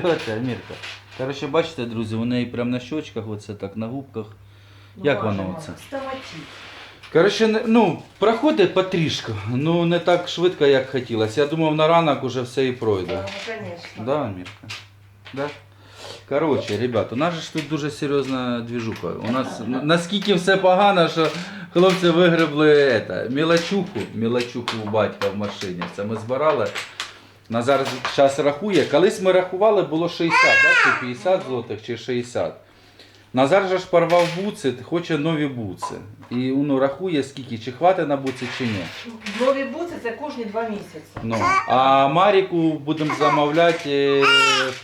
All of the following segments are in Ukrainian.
Що це, Амірка? Коротше, бачите, друзі, у неї прямо на щочках, оце так, на губках. Як воно оце? Коротше, не- ну, проходить потрішку, ну не так швидко, як хотілося. Я думав, на ранок уже все і пройде. Ну, звісно. Да, Амірка? Да? Коротше, ребят, у нас же ж тут дуже серйозна двіжуха. У нас н- наскільки все погано, що хлопці вигребли это, мілочуху, мілочуху у батька в машині. Це ми збирали. Назар зараз рахує. Колись ми рахували, було 60, да? чи 50 злотих, чи 60. Назар же ж порвав буци, хоче нові буци. І ну, рахує, скільки, чи хватить на буци, чи ні. Нові буци це кожні два місяці. Ну, а Маріку будемо замовляти е,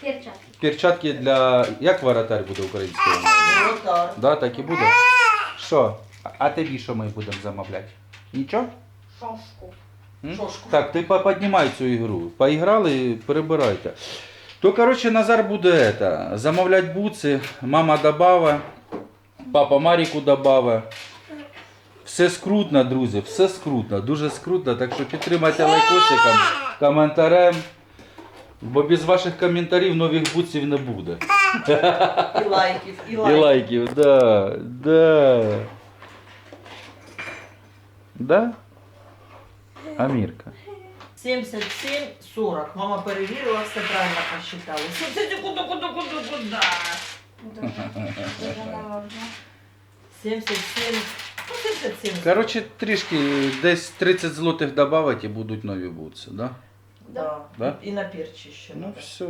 Перчатки. перчатки для. Як воротар буде українською? мовою? Отак. Да, так і буде. Що? А- тобі що ми будемо замовляти? Нічого? Шошку. М? Шошку. Так, ти піднімай цю ігру. Поіграли, перебирайте. То, коротше, Назар буде это, замовляти буци, мама добавить, папа Маріку добавить. Все скрутно, друзі, все скрутно, дуже скрутно, так що підтримайте лайкосиком, коментарем, бо без ваших коментарів нових буців не буде. І лайків, і І лайків. лайків, да, да. Да? Амірка. 77, 40. Мама перевірила, все правильно посчитала. 70, куди, куди, куди, куди? Дуже, дуже 77, ну 77. Коротше, трішки десь 30 злотих додавати і будуть нові буци, да? Да. Да? І на перчі ще. Ну все.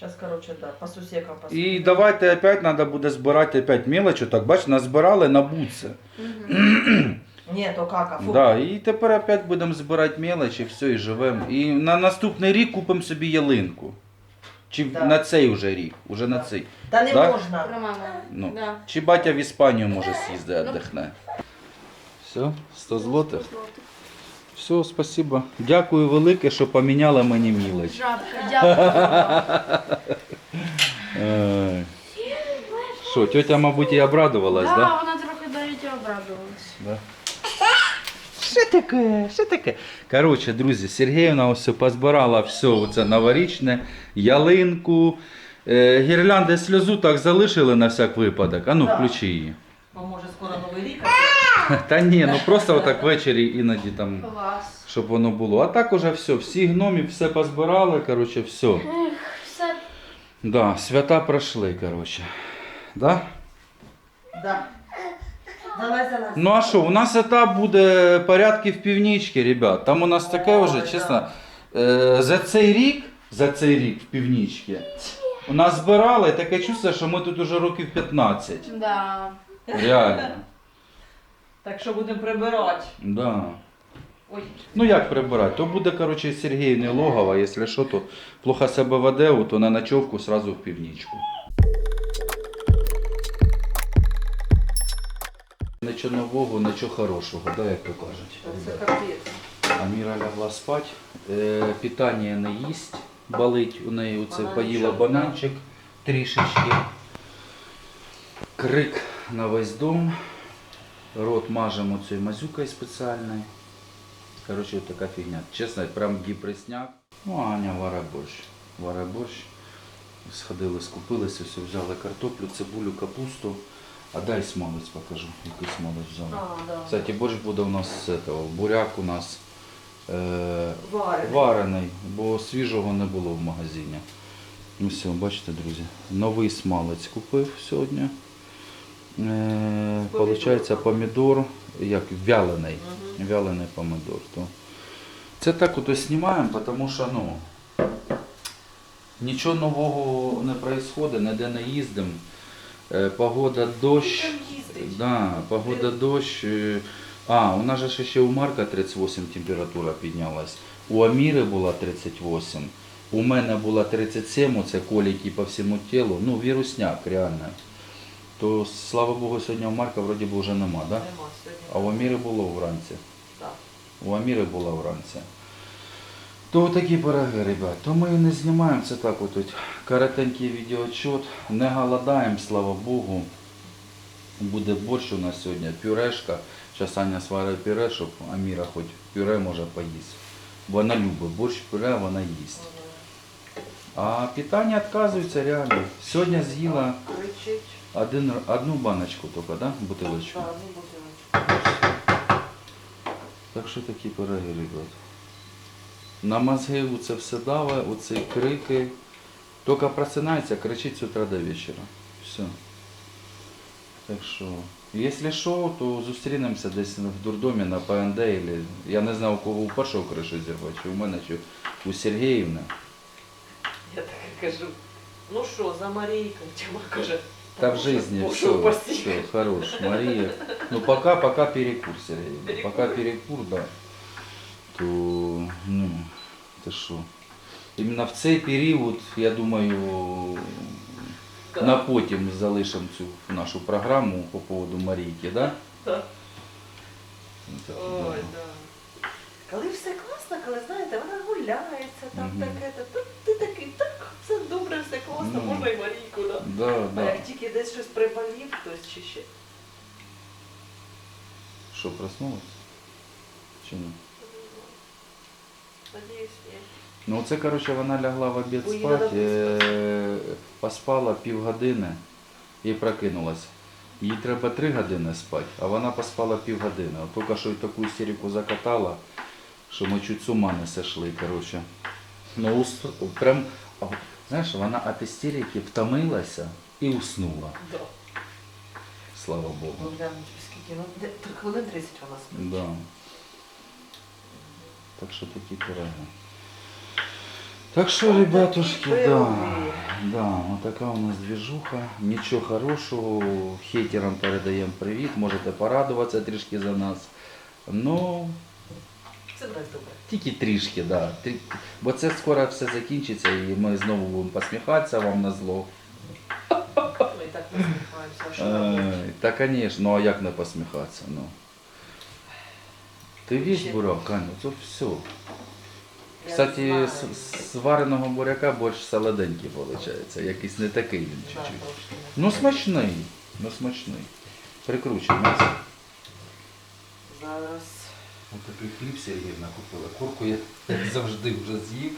Зараз, коротше, да, по сусекам по І давайте опять треба буде збирати опять мелочі. Так, бач, назбирали на буци. Ні, то кака. Фу. Да, і тепер опять будемо збирати мелочі, все, і живемо. І на наступний рік купимо собі ялинку. Чи Да. на цей уже рік, уже на цей. Та не Да? можна. Ну. Да. Чи батя в Іспанію може з'їздити, віддихне. Все, 100 злотих. Все, спасибо. Дякую велике, що поміняла мені мілоч. Жабка, дякую. Що, тетя, мабуть, і обрадувалась, так? Да? Да, вона трохи навіть і обрадувалась. Да. Що таке? Що таке? Коротше, друзі, Сергіївна ось позбирала все оце новорічне, ялинку, е, гірлянди сльозу так залишили на всяк випадок. А ну, Да. включи її. Бо може скоро новий рік. Та ні, ну просто отак ввечері іноді там, Клас. щоб воно було. А так уже все, всі гномів все позбирали, коротше, все. Ех, все. Да, свята пройшли, коротше. Да? Да. Давай за нас. Ну а що, у нас етап буде порядки в північці, ребят. Там у нас таке вже, чесно, е, за цей рік, за цей рік в північці, у нас збирали таке чувство, що ми тут уже років 15. Да. Реально. Так що будемо прибирати. Да. Ой. Ну як прибирати? То буде, коротше, Сергіївне логово, якщо що, то плохо себе веде, то на ночовку сразу в північку. Нічого нового, нічого хорошого, да, як то кажуть. Це капець. Аміра лягла спать, е, питання не їсть, болить у неї оце поїла бананчик трішечки. Крик на весь дом. Рот мажемо цією мазюкою спеціальною. Коротше, така фігня. Чесно, прям депресняк. Ну, Аня варе борщ. Варе борщ. Сходили, скупилися, все, взяли картоплю, цибулю, капусту. А дай смалець покажу, який смалець взяли. А, да. Кстати, борщ буде у нас з этого. Буряк у нас е, Варений. варений, бо свіжого не було в магазині. Ну все, бачите, друзі. Новий смалець купив сьогодні. Е, Получається помідор, як вялений. Вялений помідор. То. Це так от знімаємо, тому що ну, нічого нового не відбувається, ніде не їздимо. Е, Погода дощ. Да, погода дощ. е, А, у нас же ще у Марка 38 температура піднялась. У Аміри була 38. У мене була 37, оце коліки по всьому тілу. Ну, вірусняк, реально. То, слава Богу, сьогодні у Марка вроді би вже нема, да? Нема сьогодні. А у Аміри було вранці. Так. У Аміри була вранці. То такі пироги, ребят. То ми не знімаємо це так от. от Коротенький відеоотчет. Не голодаємо, слава Богу. Буде борщ у нас сьогодні, пюрешка. Зараз Аня сварить пюре, щоб Аміра хоч пюре може поїсти. Бо вона любить борщ, пюре, вона їсть. А питання відказується реально. Сьогодні з'їла один, одну баночку тільки, да? бутилочку. Так, ну бутилочку. Так що такі пироги, ребят. На мозги це все даве, оці крики. Тільки просинається, кричить з утра до вечора. Все. Так що, якщо що, то зустрінемося десь в дурдомі на ПНД, или, я не знаю, у кого у першого кришу зірвати, чи у мене, чи у Сергіївни. Я так і кажу. Ну що, за Марійку? Тьома каже. Та в жизни все, все, хорош, Мария. Ну пока, пока перекур, Сергей. Перекур. Пока перекур, да. То, ну, ти що. Іменно в цей період, я думаю, Так. на потім залишимо цю нашу програму по поводу Марійки, да? Так. Ну, так, Ой, да. да. Коли все класно, коли знаєте, вона гуляється, там Мгм. таке, та тут ти такий, так, все добре, все класно, Ну. можна і Марійку, да. Да, А да. як тільки десь щось приболів, хтось чи ще. Що, проснулась? Чи ні? Ну це, коротше, вона лягла в обід спати, е, поспала півгодини і прокинулась. Їй треба три години спати, а вона поспала півгодини. От Тільки що й таку істерику закатала, що ми чуть з ума не сошли, коротше. Ну, прям, знаєш, вона від істерики втомилася і уснула. Да. Слава Богу. Ну, скільки, ну, хвилин 30 вона спить. Да. Так що такі пироги. Так що, ребятушки, да, да, вот така у нас движуха. Нічого хорошого. Хейтерам передаємо привіт. Можете порадуватися трішки за нас. Ну, Це добре. тільки трішки, да. Бо це скоро все закінчиться і ми знову будемо посміхатися вам на зло. Ми так посміхаємося, що? Та, звісно, ну а як не посміхатися? Ну. Ти Ще- бурак, Аню, це все. Кстати, з, з вареного буряка борщ солоденький виходить. Якийсь не такий він чуть-чуть. Ну смачний. Ну смачний. Прикручуй м'ясо. Зараз. Ось такий хліб Сергіївна купила. Курку я як завжди вже з'їв.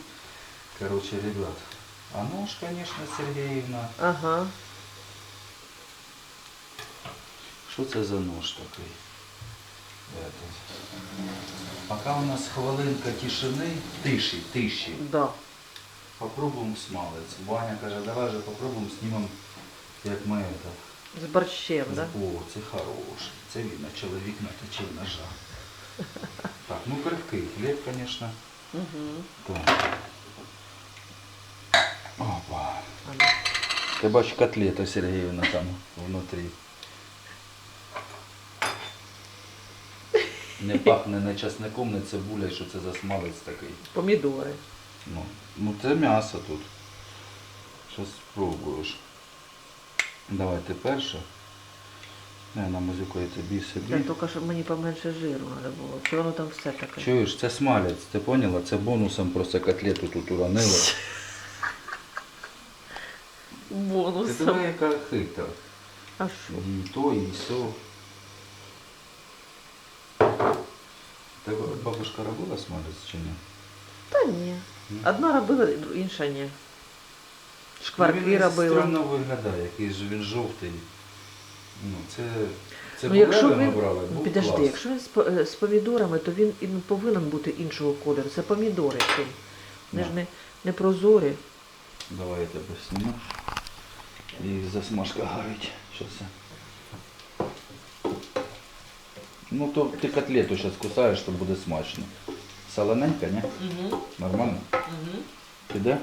Коротше, ребят. А нож, звісно, Сергіївна. Ага. Що це за нож такий? Поки у нас хвилинка тишини, тиші, тиші. Да. Попробуємо смалець. Ваня каже, давай же попробуємо знімемо, як ми это. З борщем, да? О, це хорош. Це видно, чоловік наточив ножа. Так, ну крепкий хліб, звісно. Угу. Так. Опа. Ти бачиш котлета Сергіївна там внутрі. Не пахне не часником, не цибулею, що це за смалець такий. Помідори. Ну, ну це м'ясо тут. Щас спробуєш. Давай ти перше. Не, намазюкаю тобі собі. Так, тільки щоб мені поменше жиру треба було. Чи воно там все таке? Чуєш, це смалець, ти поняла? Це бонусом просто котлету тут уронили. Ти Бонусом. яка хитра. А що? І то, і сьо. Тебе бабушка робила смалець чи ні? Та ні. Ні? Одна робила, інша ні. Шкварки Ну, він робила. Стрімно виглядає, який ж він жовтий. Ну, це, це Ну, якщо він, брали, був підожди, клас. якщо він з, по- е, з помідорами, то він і не повинен бути іншого кольору. Це помідори. Тим. Вони ж Да. не, не прозорі. Давай я тебе сніму. І засмажка горить. Щас я. Ну то ти котлету зараз кусаєш, то буде смачно. Солоненька, ні? Угу. Нормально? Угу. Піде?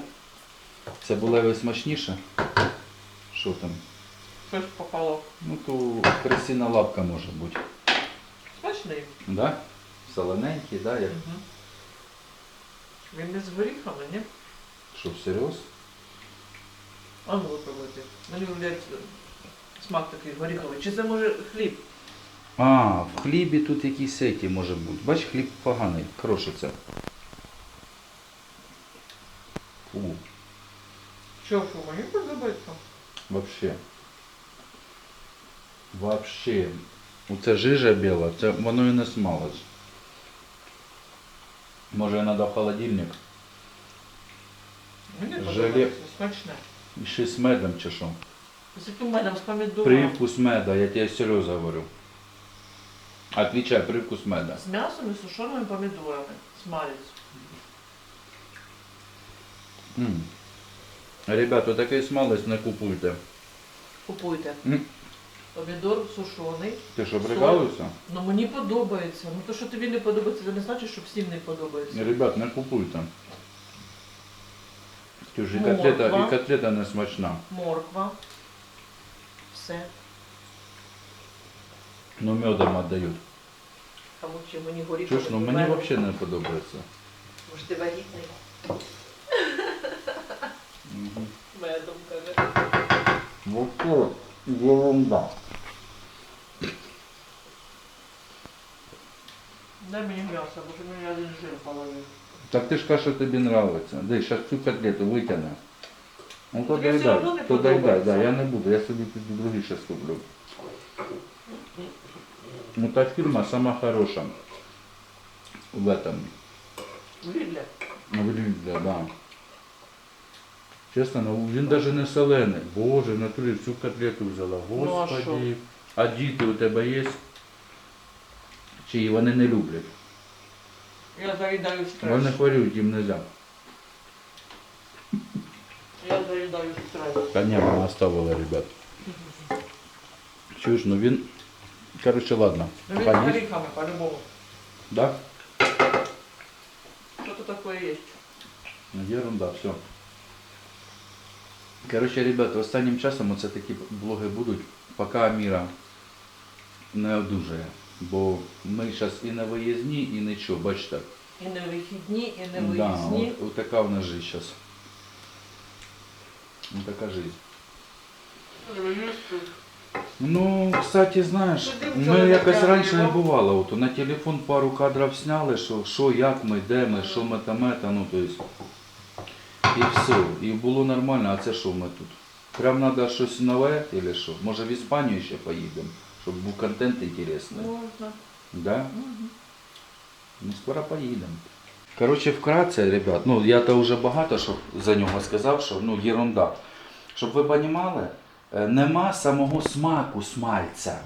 Було смачніше? Що там? Щось попало. Ну то красина лапка може бути. Смачний. Да? Солоненький, да? Як... Угу. Він не з горіхами, ні? Що, всерйоз? А ну випробуйте. Мені блядь, смак такий горіховий. Чи це може хліб? А, в хлібі тут якісь сеті може бути. Бач, хліб поганий, крошиться. Фу, Що, фу, мені подобається. вообще. Вообще. Оце жижа біла, це воно і не смалось. Може треба в холодильник. Мені Желе. подобається, смачне. І ще з медом чи що? З яким медом, з помідором. Привкус меда, я тебе серйозно говорю. Отвечай, привкус меда. З м'ясом і сушеними помідорами. Смалець. М. Ребята, такий смалець не купуйте. Купуйте. М. Помідор сушений. Ти що, прикалуєшся? Ну мені подобається. Ну то, що тобі не подобається, це не значить, що всім не подобається. Ребят, не купуйте. Ти ж і котлета, і котлета не смачна. Морква. Все. Ну медом віддають. Тому чи мені горіхи. Чуєш, ну мені взагалі не подобається. Може ти вагітний? Угу. Медом каже. Вот ерунда. Дай мені м'ясо, бо що мені один жир половив. Так ти ж кажеш, що тобі нравиться. Дай, зараз цю котлету витягне. Ну то Тобі все дай одно не дай, то дай дай, подобається. да, я не буду, я собі тоді другий ще куплю. Ну та фірма сама хороша. В этом. Лідля. В Лідлі, да. Чесно, ну він навіть не солений. Боже, в натурі всю котлету взяла. Ну, а Господи. а діти у тебе є? Чи вони не люблять? Я заїдаю стрес. Вони хворіють, їм не можна. Я заїдаю стрес. Ні, вона оставила, ребят. Чуєш, ну він. Короче, ладно. Ну він з Поїсть? горіхами по-любому. Да? Що-то таке є. Ну, Ерунда, все. Короче, ребята, останнім часом оце такі блоги будуть, поки Аміра не одужає. Бо ми зараз і на виїзні, і нічого, бачите. І не вихідні, і не Да, виїзні. от, от така в нас життя зараз. Така життя. Ну, кстати, знаєш, ми якось раніше не бувало. От, на телефон пару кадрів зняли, що, що, як ми, де ми, що ми там, это, ну, то есть, і все. І було нормально, а це що ми тут? Прям треба щось нове, или що? Може в Іспанію ще поїдемо, щоб був контент інтересний. Можна. Да? Мгм. Ну, скоро поїдемо. Коротше, вкратце, ребят, ну я то вже багато що за нього сказав, що ну єрунда. Щоб ви розуміли, нема самого смаку смальця.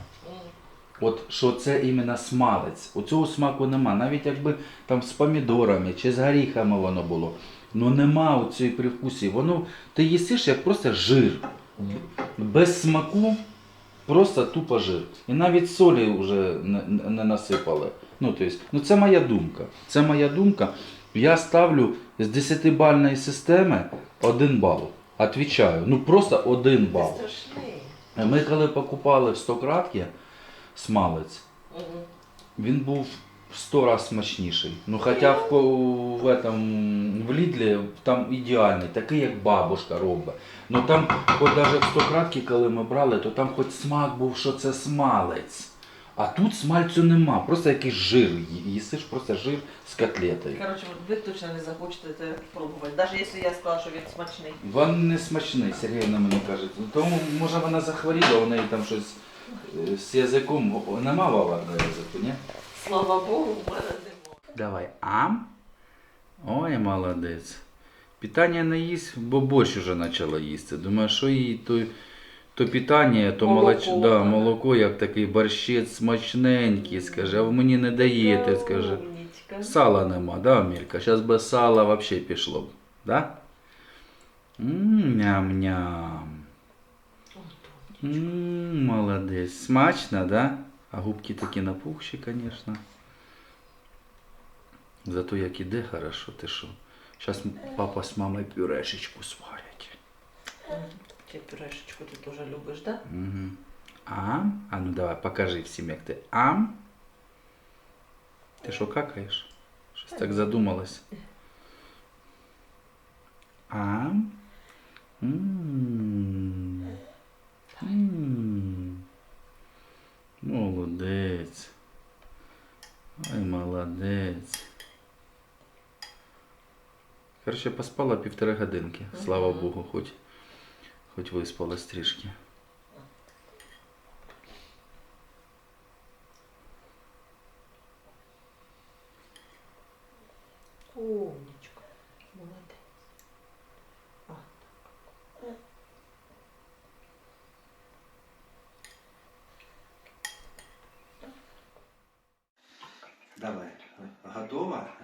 От що це іменно смалець. У цього смаку нема. Навіть якби там з помідорами чи з горіхами воно було. Ну нема у цієї привкусі. Воно ти їсиш як просто жир. Без смаку просто тупо жир. І навіть солі вже не, не насипали. Ну, то есть, ну це моя думка. Це моя думка. Я ставлю з 10-бальної системи 1 бал. Отвічаю. Ну просто 1 Ти бал. Ми коли покупали в 100 кратки смалець, він був в 100 раз смачніший. Ну хоча в, в, этом, в Лідлі там ідеальний, такий як бабушка робить. Ну там, от навіть в 100 кратки, коли ми брали, то там хоч смак був, що це смалець. А тут смальцю нема, просто якийсь жир. Їсиш просто жир з котлетою. Коротше, ви точно не захочете це пробувати. Навіть якщо я сказала, що він смачний. Він не смачний, Сергійна мені каже. Тому може вона захворіла, у неї там щось е, з язиком. Нема ваварного язику, ні? Слава Богу, в мене нема. Давай, ам. Ой, молодець. Питання не їсть, бо борщ вже почала їсти. Думаю, що їй то, то питання, то Молоко, молоч... да, молоко, як такий борщець смачненький, скаже, а ви мені не даєте, скаже. Сала нема, да, Амелька? Зараз би сала взагалі пішло б. Да? Ням-ням. Молодець. Смачно, да? А губки такі напухші, звісно. Зато як іде хорошо, ти що. Зараз папа з мамою пюрешечку сварять. Ти пюрешечку ти теж любиш, так? Угу. Ам? А ну давай, покажи всім, як ти. Ам? Ти що какаєш? Щось так задумалась. Ам? М. М. Молодець. Ой, молодець. Короче, поспала півтори годинки. Слава Богу, хоч, Хоч виспалась трішки. Умничка. Молодець. Давай. Готова?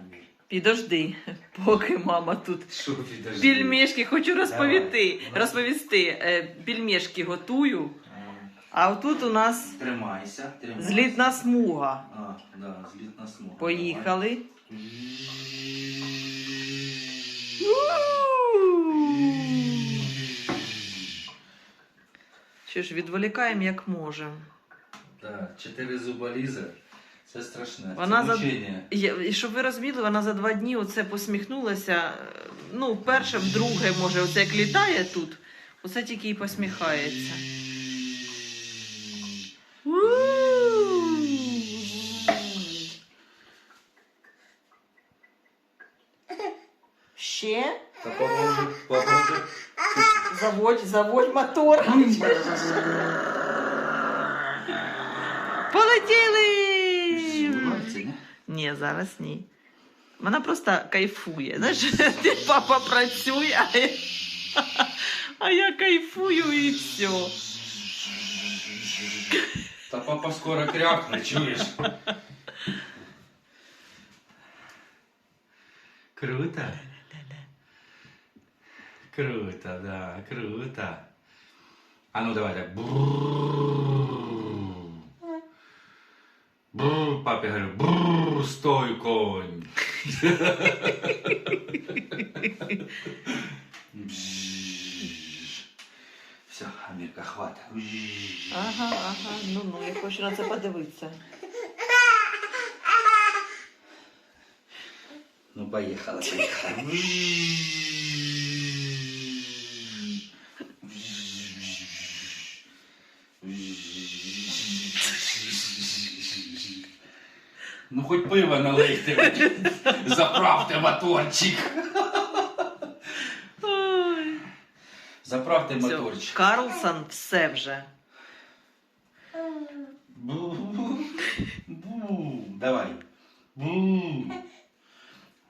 Підожди поки мама тут Що підожди? пельмешки хочу розповісти. Давай. розповісти. Е, Пельмешки готую. А отут у нас Тримайся, тримайся. злітна смуга. А, да, злітна смуга. Поїхали. Що ж, відволікаємо як можемо. Так, чотири зуба лізе. Це страшне. Вона це мучення. Я- І щоб ви розуміли, вона за два дні оце посміхнулася. Ну, вперше, вдруге, може, оце як літає тут, оце тільки і посміхається. Ще Та попробуй, попробуй. заводь, заводь мотор. Полетіли! Знімається, ні? Ні, зараз ні. Вона просто кайфує. Знаєш, ти папа працює, а я, а я кайфую і все. Та папа скоро крякне, чуєш? Круто. Круто, да, круто. А ну давай так. Папе говорю, бррр, стой, конь. Все, Амірка, хвата. Ага, ага. Ну ну, я хочу на це подивитися. Ну, поехала, поехала. Ну, хоть пиво налийте, заправте моторчик. Заправте Все, моторчик. Карлсон все вже. Бу. Бу. Давай. Бу.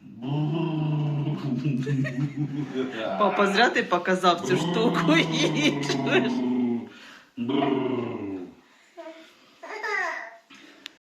Бу. Папа, зря ти показав цю штуку.